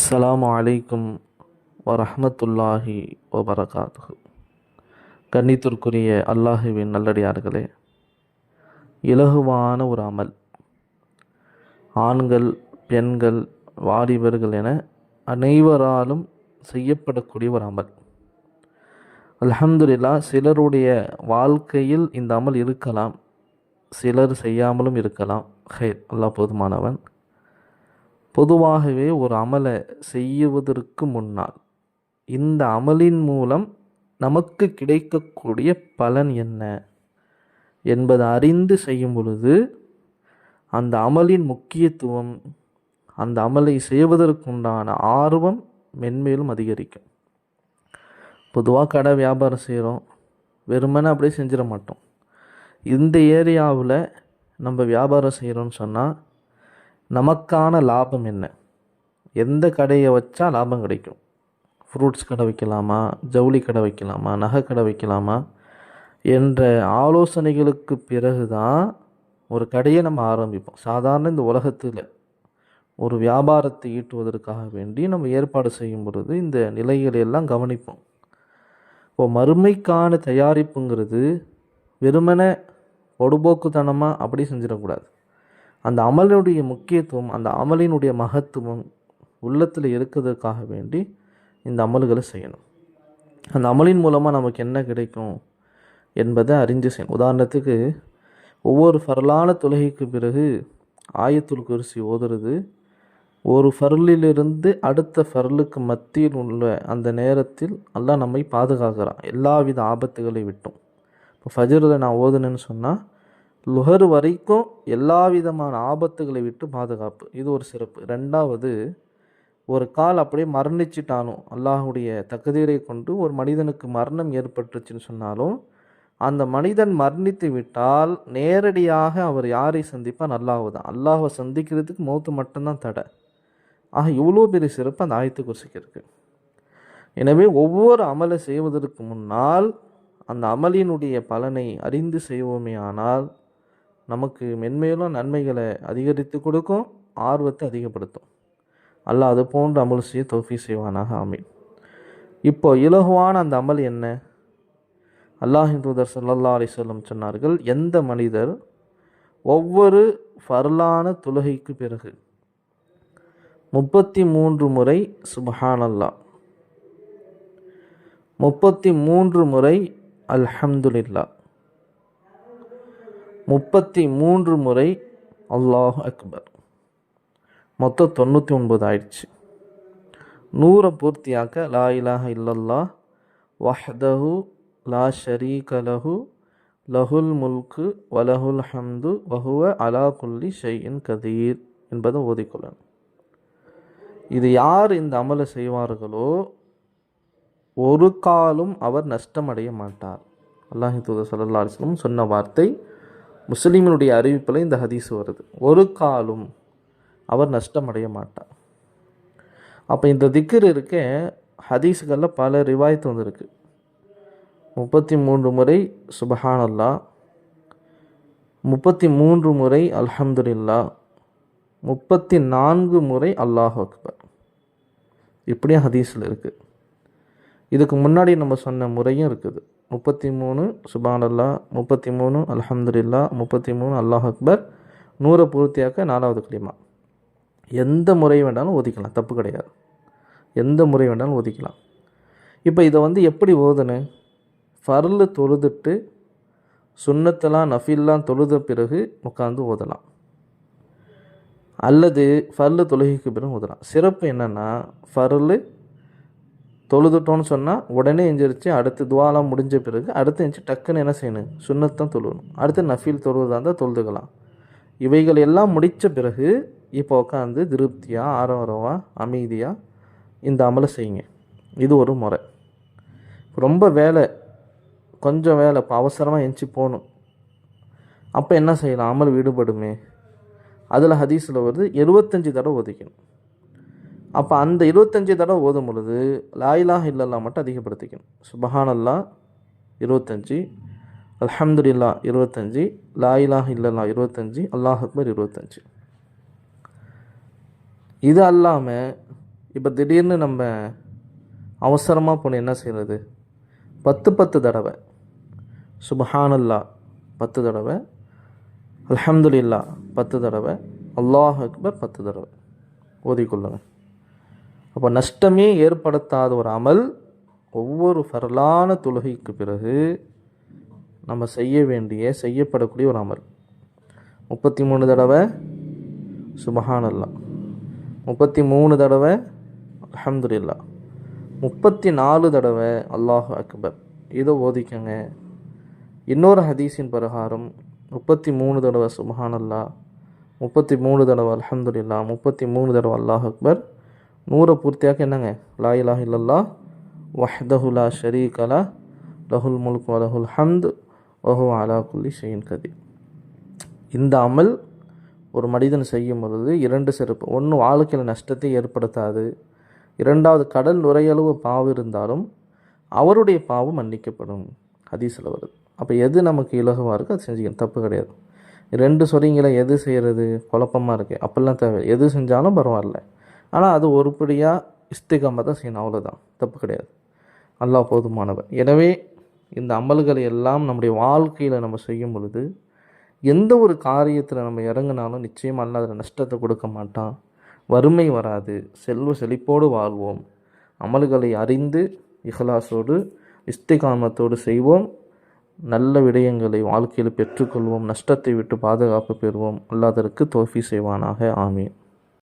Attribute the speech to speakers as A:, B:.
A: அஸ்லாம் வலைக்கும் வரஹ்மத்துல்லாஹி வபரகாத்து கண்ணித்திற்குரிய அல்லாஹுவின் நல்லடியார்களே இலகுவான ஒரு அமல். ஆண்கள் பெண்கள் வாலிபர்கள் என அனைவராலும் செய்யப்படக்கூடிய ஒரு அமல். அலமதுல்லா சிலருடைய வாழ்க்கையில் இந்த அமல் இருக்கலாம். சிலர் செய்யாமலும் இருக்கலாம். ஹைர் அல்லாஹ் போதுமானவன். பொதுவாகவே ஒரு அமலை செய்யுவதற்கு முன்னால் இந்த அமலின் மூலம் நமக்கு கிடைக்கக்கூடிய பலன் என்ன என்பதை அறிந்து செய்யும் பொழுது அந்த அமலின் முக்கியத்துவம் அந்த அமலை செய்வதற்குண்டான ஆர்வம் மென்மேலும் அதிகரிக்கும். பொதுவாக கடை வியாபாரம் செய்கிறோம் வெறுமனே அப்படியே செஞ்சிட மாட்டோம். இந்த ஏரியாவில் நம்ம வியாபாரம் செய்கிறோன்னு சொன்னால் நமக்கான லாபம் என்ன? எந்த கடையை வச்சா லாபம் கிடைக்கும்? ஃப்ரூட்ஸ் கடை வைக்கலாமா? ஜவுளி கடை வைக்கலாமா? நகை கடை வைக்கலாமா? என்ற ஆலோசனைகளுக்கு பிறகு தான் ஒரு கடையை நம்ம ஆரம்பிப்போம். சாதாரண இந்த உலகத்தில் ஒரு வியாபாரத்தை ஈட்டுவதற்காக வேண்டி நம்ம ஏற்பாடு செய்யும் பொழுது இந்த நிலைகளை எல்லாம் கவனிப்போம். இப்போ மறுமைக்கான தயாரிப்புங்கிறது வெறுமனே பொடுபோக்குத்தனமாக அப்படி செஞ்சிடக்கூடாது. அந்த அமலினுடைய முக்கியத்துவம் அந்த அமலினுடைய மகத்துவம் உள்ளத்தில் இருக்கிறதுக்காக வேண்டி இந்த அமல்களை செய்யணும். அந்த அமலின் மூலமாக நமக்கு என்ன கிடைக்கும் என்பதை அறிஞ்சு செய்யணும். உதாரணத்துக்கு ஒவ்வொரு ஃபரலான தொழுகைக்கு பிறகு ஆயத்துல் குரிசி ஓதுறது ஒரு ஃபர்லிலிருந்து அடுத்த ஃபர்லுக்கு மத்தியில் உள்ள அந்த நேரத்தில் அல்லாஹ் நம்மை பாதுகாக்கிறான். எல்லாவித ஆபத்துகளை விட்டும். இப்போ ஃபஜரில் நான் ஓதுனேன்னு சொன்னால் லுஹர் வரைக்கும் எல்லா விதமான ஆபத்துகளை விட்டு பாதுகாப்பு. இது ஒரு சிறப்பு. ரெண்டாவது ஒரு கால் அப்படியே மரணிச்சிட்டாலும் அல்லாஹுடைய தகுதியை கொண்டு ஒரு மனிதனுக்கு மரணம் ஏற்பட்டுச்சுன்னு சொன்னாலும் அந்த மனிதன் மரணித்து விட்டால் நேரடியாக அவர் யாரை சந்திப்பார் அல்லாஹு தான் அல்லாஹை சந்திக்கிறதுக்கு மௌத்து மட்டும்தான் தடை. ஆக இவ்வளோ பெரிய சிறப்பு அந்த ஆயத்து குறிச்சிக்கு இருக்குது எனவே ஒவ்வொரு அமலை செய்வதற்கு முன்னால் அந்த அமலினுடைய பலனை அறிந்து செய்வோமே ஆனால் நமக்கு மென்மேலும் நன்மைகளை அதிகரித்து கொடுக்கும் ஆர்வத்தை அதிகப்படுத்தும். அல்லாஹ் அது போன்ற அமல் செய்ய தோஃபி செய்வானாக அமை இப்போ இலகுவான அந்த அமல் என்ன? அல்லாஹின் தூதர் சல்லல்லா அலிசல்லம் சொன்னார்கள் எந்த மனிதர் ஒவ்வொரு ஃபர்லான தொழுகைக்கு பிறகு முப்பத்தி மூன்று முறை சுபஹானல்லா முப்பத்தி மூன்று முறை அல்ஹம்துலில்லா முப்பத்தி மூன்று முறை அல்லாஹ் அக்பர். மொத்தம் தொண்ணூற்றி ஒன்பது ஆயிடுச்சு. நூறை பூர்த்தியாக்க லா இலாஹ இல்லல்லா வஹ்தஹு லா ஷரீக லஹு லஹுல் முல்கு வலஹுல் ஹம்து வஹுவ அலா குல்லி ஷெய்யின் கதீர் என்பதை ஓதிக்கொள்ளணும். இது யார் இந்த அமலை செய்வார்களோ ஒரு காலும் அவர் நஷ்டமடைய மாட்டார். அல்லாஹி தூதர் சல்லா அலிஸ்லம் சொன்ன வார்த்தை முஸ்லீமினுடைய அறிவிப்பில் இந்த ஹதீஸ் வருது. ஒரு காலும் அவர் நஷ்டமடைய மாட்டார். அப்போ இந்த திக்கர் இருக்க ஹதீஸுகளில் பல ரிவாயத்து வந்திருக்கு. முப்பத்தி மூன்று முறை சுபஹானல்லா முப்பத்தி மூன்று முறை அல்ஹம்துல்லா முப்பத்தி நான்கு முறை அல்லாஹ் அக்பர். இப்படியும் ஹதீஸில் இருக்குது இதுக்கு முன்னாடி நம்ம சொன்ன முறையும் இருக்குது. முப்பத்தி மூணு சுபான் அல்லா முப்பத்தி மூணு அலமதுல்லா முப்பத்தி மூணு அல்லாஹ் அக்பர். நூறை பூர்த்தியாக்க நாலாவது களிமா. எந்த முறை வேண்டாலும் ஒதுக்கலாம் தப்பு கிடையாது. எந்த முறை வேண்டாலும் ஒதுக்கலாம். இப்போ இதை வந்து எப்படி ஓதுனு? ஃபர்லு தொழுதுட்டு சுண்ணத்தெல்லாம் நஃபில்லாம் தொழுத பிறகு உட்காந்து ஓதலாம். அல்லது ஃபர்லு தொழுகைக்கு பிறகு ஓதலாம். சிறப்பு என்னென்னா ஃபர்லு தொழுதுட்டோன்னு சொன்னால் உடனே எந்திரிச்சு அடுத்து துவாலாம் முடிஞ்ச பிறகு அடுத்து எஞ்சி டக்குன்னு என்ன செய்யணும்? சுண்ணத்தான் தொழுவணும். அடுத்து நஃபீல் தொழுவதாக இருந்தால் தொழுதுக்கலாம். இவைகள் எல்லாம் முடித்த பிறகு இப்போ உட்காந்து திருப்தியாக ஆரவாரமாக அமைதியாக இந்த அமலை செய்யுங்க. இது ஒரு முறை. ரொம்ப வேலை கொஞ்சம் வேலை இப்போ அவசரமாக எஞ்சி போகணும். அப்போ என்ன செய்யலாம்? அமல் விடுபடுமே அதில் ஹதீஸில் வருது எழுபத்தஞ்சி தடவை ஒதுக்கணும். அப்போ அந்த இருபத்தஞ்சி தடவை ஓதும் பொழுது லாயிலாக இல்லல்லா மட்டும் அதிகப்படுத்திக்கணும். சுபஹானல்லா இருபத்தஞ்சி அலமதுல்லா இருபத்தஞ்சி லாயிலாக இல்லல்லா இருபத்தஞ்சி அல்லாஹ் அக்பர் இருபத்தஞ்சி. இது அல்லாமல் இப்போ திடீர்னு நம்ம அவசரமாக போன என்ன செய்கிறது பத்து பத்து தடவை. சுபஹானல்லா பத்து தடவை. அலமதுல்லா பத்து தடவை. அல்லாஹ் அக்பர் பத்து தடவை. ஓதிக்கொள்ளுங்கள் அப்போ நஷ்டமே ஏற்படுத்தாத ஒரு அமல் ஒவ்வொரு ஃபரலான தொழுகைக்கு பிறகு நம்ம செய்ய வேண்டிய செய்யப்படக்கூடிய ஒரு அமல். முப்பத்தி மூணு தடவை சுபஹானல்லா. முப்பத்தி மூணு தடவை அலமதுல்லா முப்பத்தி நாலு தடவை அல்லாஹ் அக்பர். இதை ஓதிக்கங்க. இன்னொரு ஹதீஸின் பிரகாரம் முப்பத்தி மூணு தடவை சுபஹானல்லா. முப்பத்தி மூணு தடவை அலமதுல்லா முப்பத்தி மூணு தடவை அல்லாஹ் அக்பர். நூறை பூர்த்தியாக என்னங்க? லா இலாஹ இல்லல்லா வஹ்தஹுலா லா ஷரீகலா லஹுல் முல்க் வலஹுல் ஹம்த் வஹு அலா குல்லி ஷெயின் கதி இந்த அமல் ஒரு மனிதன் செய்யும் பொழுது இரண்டு சிறப்பு ஒன்று வாழ்க்கையில் நஷ்டத்தை ஏற்படுத்தாது இரண்டாவது கடல் நுரையளவு பாவு இருந்தாலும் அவருடைய பாவம் மன்னிக்கப்படும். ஹதீஸில் வருது. அப்போ எது நமக்கு இலகுவாக இருக்கோ அது செஞ்சுக்கணும். தப்பு கிடையாது. ரெண்டு சொறீங்களை எது செய்கிறது குழப்பமாக இருக்குது அப்படிலாம் தேவை எது செஞ்சாலும் பரவாயில்ல. ஆனால் அது ஒருபடியாக இஸ்திகாம தான் செய்யணும். அவ்வளோதான் தப்பு கிடையாது. அல்லாஹ் போதுமானவர் எனவே இந்த அமல்களை எல்லாம் நம்முடைய வாழ்க்கையில் நம்ம செய்யும் பொழுது எந்த ஒரு காரியத்தில் நம்ம இறங்கினாலும் நிச்சயம் அல்ல அதில் நஷ்டத்தை கொடுக்க மாட்டான். வறுமை வராது. செல்வ செழிப்போடு வாழ்வோம். அமல்களை அறிந்து இஹலாசோடு இஸ்திகாமத்தோடு செய்வோம். நல்ல விடயங்களை வாழ்க்கையில் பெற்றுக்கொள்வோம். நஷ்டத்தை விட்டு பாதுகாப்பு பெறுவோம். அல்லாதற்கு தோஃபி செய்வானாக. ஆமீன்.